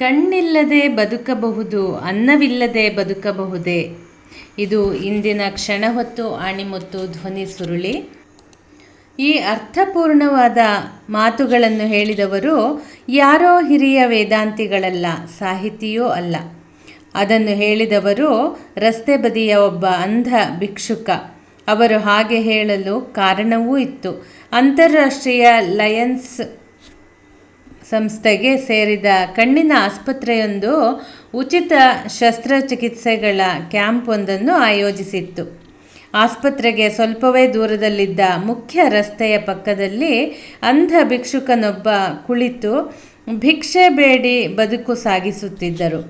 ಕಣ್ಣಿಲ್ಲದೆ ಬದುಕಬಹುದು, ಅನ್ನವಿಲ್ಲದೆ ಬದುಕಬಹುದೇ? ಇದು ಇಂದಿನ ಕ್ಷಣ ಹೊತ್ತು ಆಣಿಮುತ್ತು ಧ್ವನಿ ಸುರುಳಿ. ಈ ಅರ್ಥಪೂರ್ಣವಾದ ಮಾತುಗಳನ್ನು ಹೇಳಿದವರು ಯಾರೋ ಹಿರಿಯ ವೇದಾಂತಿಗಳಲ್ಲ, ಸಾಹಿತಿಯೂ ಅಲ್ಲ. ಅದನ್ನು ಹೇಳಿದವರು ರಸ್ತೆ ಬದಿಯ ಒಬ್ಬ ಅಂಧ ಭಿಕ್ಷುಕ. ಅವರು ಹಾಗೆ ಹೇಳಲು ಕಾರಣವೂ ಇತ್ತು. ಅಂತಾರಾಷ್ಟ್ರೀಯ ಲಯನ್ಸ್ ಸಂಸ್ಥೆಗೆ ಸೇರಿದ ಕಣ್ಣಿನ ಆಸ್ಪತ್ರೆಯೊಂದು ಉಚಿತ ಶಸ್ತ್ರಚಿಕಿತ್ಸೆಗಳ ಕ್ಯಾಂಪ್ ಒಂದನ್ನು ಆಯೋಜಿಸಿತ್ತು. ಆಸ್ಪತ್ರೆಗೆ ಸ್ವಲ್ಪವೇ ದೂರದಲ್ಲಿದ್ದ ಮುಖ್ಯ ರಸ್ತೆಯ ಪಕ್ಕದಲ್ಲಿ ಅಂಧ ಭಿಕ್ಷುಕನೊಬ್ಬ ಕುಳಿತು ಭಿಕ್ಷೆ ಬೇಡಿ ಬದುಕು ಸಾಗಿಸುತ್ತಿದ್ದರು.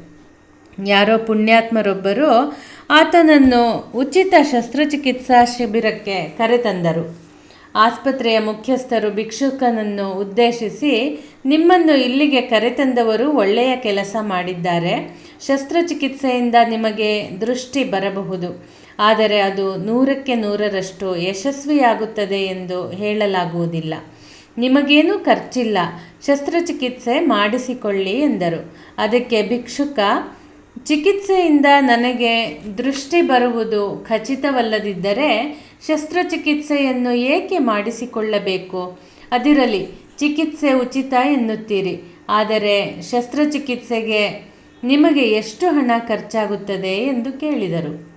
ಯಾರೋ ಪುಣ್ಯಾತ್ಮರೊಬ್ಬರು ಆತನನ್ನು ಉಚಿತ ಶಸ್ತ್ರಚಿಕಿತ್ಸಾ ಶಿಬಿರಕ್ಕೆ ಕರೆತಂದರು. ಆಸ್ಪತ್ರೆಯ ಮುಖ್ಯಸ್ಥರು ಭಿಕ್ಷುಕನನ್ನು ಉದ್ದೇಶಿಸಿ, ನಿಮ್ಮನ್ನು ಇಲ್ಲಿಗೆ ಕರೆತಂದವರು ಒಳ್ಳೆಯ ಕೆಲಸ ಮಾಡಿದ್ದಾರೆ. ಶಸ್ತ್ರಚಿಕಿತ್ಸೆಯಿಂದ ನಿಮಗೆ ದೃಷ್ಟಿ ಬರಬಹುದು. ಆದರೆ ಅದು ನೂರಕ್ಕೆ ನೂರರಷ್ಟು ಯಶಸ್ವಿಯಾಗುತ್ತದೆ ಎಂದು ಹೇಳಲಾಗುವುದಿಲ್ಲ. ನಿಮಗೇನೂ ಖರ್ಚಿಲ್ಲ. ಶಸ್ತ್ರಚಿಕಿತ್ಸೆ ಮಾಡಿಸಿಕೊಳ್ಳಿ ಎಂದರು. ಅದಕ್ಕೆ ಭಿಕ್ಷುಕ ಚಿಕಿತ್ಸೆಯಿಂದ ನನಗೆ ದೃಷ್ಟಿ ಬರುವುದು ಖಚಿತವಲ್ಲದಿದ್ದರೆ ಶಸ್ತ್ರಚಿಕಿತ್ಸೆಯನ್ನು ಏಕೆ ಮಾಡಿಸಿಕೊಳ್ಳಬೇಕು? ಅದಿರಲಿ, ಚಿಕಿತ್ಸೆ ಉಚಿತ ಎನ್ನುತ್ತೀರಿ. ಆದರೆ ಶಸ್ತ್ರಚಿಕಿತ್ಸೆಗೆ ನಿಮಗೆ ಎಷ್ಟು ಹಣ ಖರ್ಚಾಗುತ್ತದೆ ಎಂದು ಕೇಳಿದರು.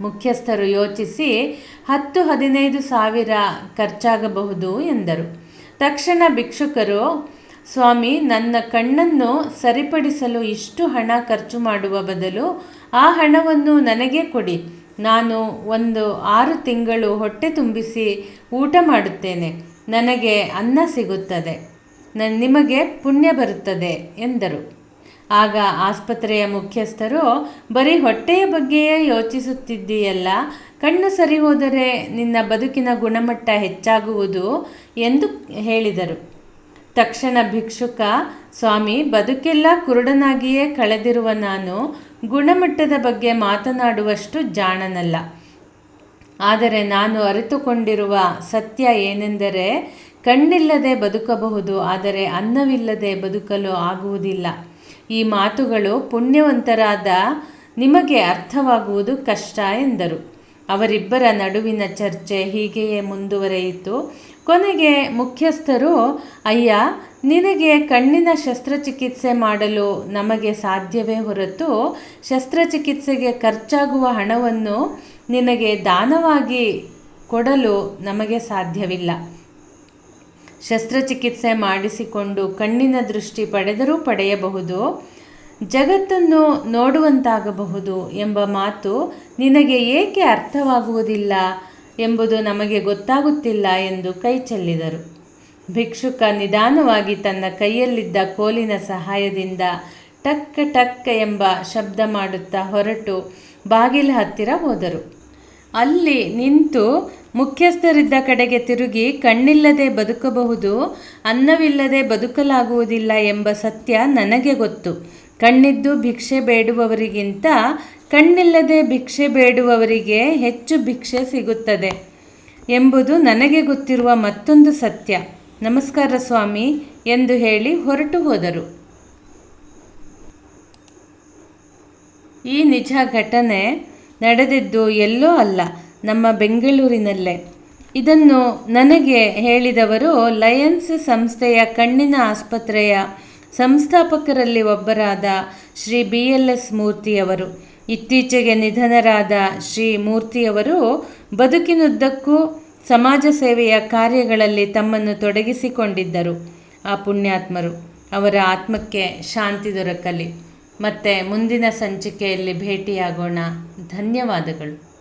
ಮುಖ್ಯಸ್ಥರು ಯೋಚಿಸಿ, ಹತ್ತು ಹದಿನೈದು ಸಾವಿರ ಖರ್ಚಾಗಬಹುದು ಎಂದರು. ತಕ್ಷಣ ಭಿಕ್ಷುಕರು ಸ್ವಾಮಿ, ನನ್ನ ಕಣ್ಣನ್ನು ಸರಿಪಡಿಸಲು ಇಷ್ಟು ಹಣ ಖರ್ಚು ಮಾಡುವ ಬದಲು ಆ ಹಣವನ್ನು ನನಗೆ ಕೊಡಿ. ನಾನು ಒಂದು ಆರು ತಿಂಗಳು ಹೊಟ್ಟೆ ತುಂಬಿಸಿ ಊಟ ಮಾಡುತ್ತೇನೆ. ನನಗೆ ಅನ್ನ ಸಿಗುತ್ತದೆ. ನ, ನಿಮಗೆ ಪುಣ್ಯ ಬರುತ್ತದೆ, ಎಂದರು. ಆಗ ಆಸ್ಪತ್ರೆಯ ಮುಖ್ಯಸ್ಥರು, ಬರೀ ಹೊಟ್ಟೆಯ ಬಗ್ಗೆಯೇ ಯೋಚಿಸುತ್ತಿದ್ದೀಯಲ್ಲ, ಕಣ್ಣು ಸರಿ ಹೋದರೆ ನಿನ್ನ ಬದುಕಿನ ಗುಣಮಟ್ಟ ಹೆಚ್ಚಾಗುವುದು ಎಂದು ಹೇಳಿದರು. ತಕ್ಷಣ ಭಿಕ್ಷುಕ, ಸ್ವಾಮಿ, ಬದುಕೆಲ್ಲ ಕುರುಡನಾಗಿಯೇ ಕಳೆದಿರುವ ನಾನು ಗುಣಮಟ್ಟದ ಬಗ್ಗೆ ಮಾತನಾಡುವಷ್ಟು ಜಾಣನಲ್ಲ. ಆದರೆ ನಾನು ಅರಿತುಕೊಂಡಿರುವ ಸತ್ಯ ಏನೆಂದರೆ, ಕಣ್ಣಿಲ್ಲದೆ ಬದುಕಬಹುದು, ಆದರೆ ಅನ್ನವಿಲ್ಲದೆ ಬದುಕಲು ಆಗುವುದಿಲ್ಲ. ಈ ಮಾತುಗಳು ಪುಣ್ಯವಂತರಾದ ನಿಮಗೆ ಅರ್ಥವಾಗುವುದು ಕಷ್ಟ ಎಂದರು. ಅವರಿಬ್ಬರ ನಡುವಿನ ಚರ್ಚೆ ಹೀಗೆಯೇ ಮುಂದುವರೆಯಿತು. ಕೊನೆಗೆ ಮುಖ್ಯಸ್ಥರು, ಅಯ್ಯ, ನಿನಗೆ ಕಣ್ಣಿನ ಶಸ್ತ್ರಚಿಕಿತ್ಸೆ ಮಾಡಲು ನಮಗೆ ಸಾಧ್ಯವೇ ಹೊರತು ಶಸ್ತ್ರಚಿಕಿತ್ಸೆಗೆ ಖರ್ಚಾಗುವ ಹಣವನ್ನು ನಿನಗೆ ದಾನವಾಗಿ ಕೊಡಲು ನಮಗೆ ಸಾಧ್ಯವಿಲ್ಲ. ಶಸ್ತ್ರಚಿಕಿತ್ಸೆ ಮಾಡಿಸಿಕೊಂಡು ಕಣ್ಣಿನ ದೃಷ್ಟಿ ಪಡೆದರೂ ಪಡೆಯಬಹುದು, ಜಗತ್ತನ್ನು ನೋಡುವಂತಾಗಬಹುದು ಎಂಬ ಮಾತು ನಿನಗೆ ಏಕೆ ಅರ್ಥವಾಗುವುದಿಲ್ಲ? ಎಂಬುದು ನಮಗೆ ಗೊತ್ತಾಗುತ್ತಿಲ್ಲ ಎಂದು ಕೈ ಚೆಲ್ಲಿದರು. ಭಿಕ್ಷುಕ ನಿಧಾನವಾಗಿ ತನ್ನ ಕೈಯಲ್ಲಿದ್ದ ಕೋಲಿನ ಸಹಾಯದಿಂದ ಟಕ್ ಟಕ್ ಎಂಬ ಶಬ್ದ ಮಾಡುತ್ತಾ ಹೊರಟು ಬಾಗಿಲ ಹತ್ತಿರ ಹೋದರು. ಅಲ್ಲಿ ನಿಂತು ಮುಖ್ಯಸ್ಥರಿದ್ದ ಕಡೆಗೆ ತಿರುಗಿ ಕಣ್ಣಿಲ್ಲದೆ ಬದುಕಬಹುದು, ಅನ್ನವಿಲ್ಲದೆ ಬದುಕಲಾಗುವುದಿಲ್ಲ ಎಂಬ ಸತ್ಯ ನನಗೆ ಗೊತ್ತು. ಕಣ್ಣಿದ್ದು ಭಿಕ್ಷೆ ಬೇಡುವವರಿಗಿಂತ ಕಣ್ಣಿಲ್ಲದೆ ಭಿಕ್ಷೆ ಬೇಡುವವರಿಗೆ ಹೆಚ್ಚು ಭಿಕ್ಷೆ ಸಿಗುತ್ತದೆ ಎಂಬುದು ನನಗೆ ಗೊತ್ತಿರುವ ಮತ್ತೊಂದು ಸತ್ಯ. ನಮಸ್ಕಾರ ಸ್ವಾಮಿ ಎಂದು ಹೇಳಿ ಹೊರಟು ಹೋದರು. ಈ ನಿಜ ಘಟನೆ ನಡೆದಿದ್ದು ಎಲ್ಲೋ ಅಲ್ಲ, ನಮ್ಮ ಬೆಂಗಳೂರಿನಲ್ಲೇ. ಇದನ್ನು ನನಗೆ ಹೇಳಿದವರು ಲಯನ್ಸ್ ಸಂಸ್ಥೆಯ ಕಣ್ಣಿನ ಆಸ್ಪತ್ರೆಯ ಸಂಸ್ಥಾಪಕರಲ್ಲಿ ಒಬ್ಬರಾದ ಶ್ರೀ ಬಿ ಎಲ್ ಎಸ್ ಮೂರ್ತಿಯವರು. ಇತ್ತೀಚೆಗೆ ನಿಧನರಾದ ಶ್ರೀ ಮೂರ್ತಿಯವರು ಬದುಕಿನುದ್ದಕ್ಕೂ ಸಮಾಜ ಸೇವೆಯ ಕಾರ್ಯಗಳಲ್ಲಿ ತಮ್ಮನ್ನು ತೊಡಗಿಸಿಕೊಂಡಿದ್ದರು. ಆ ಪುಣ್ಯಾತ್ಮರು ಅವರ ಆತ್ಮಕ್ಕೆ ಶಾಂತಿ ದೊರಕಲಿ. ಮತ್ತು ಮುಂದಿನ ಸಂಚಿಕೆಯಲ್ಲಿ ಭೇಟಿಯಾಗೋಣ. ಧನ್ಯವಾದಗಳು.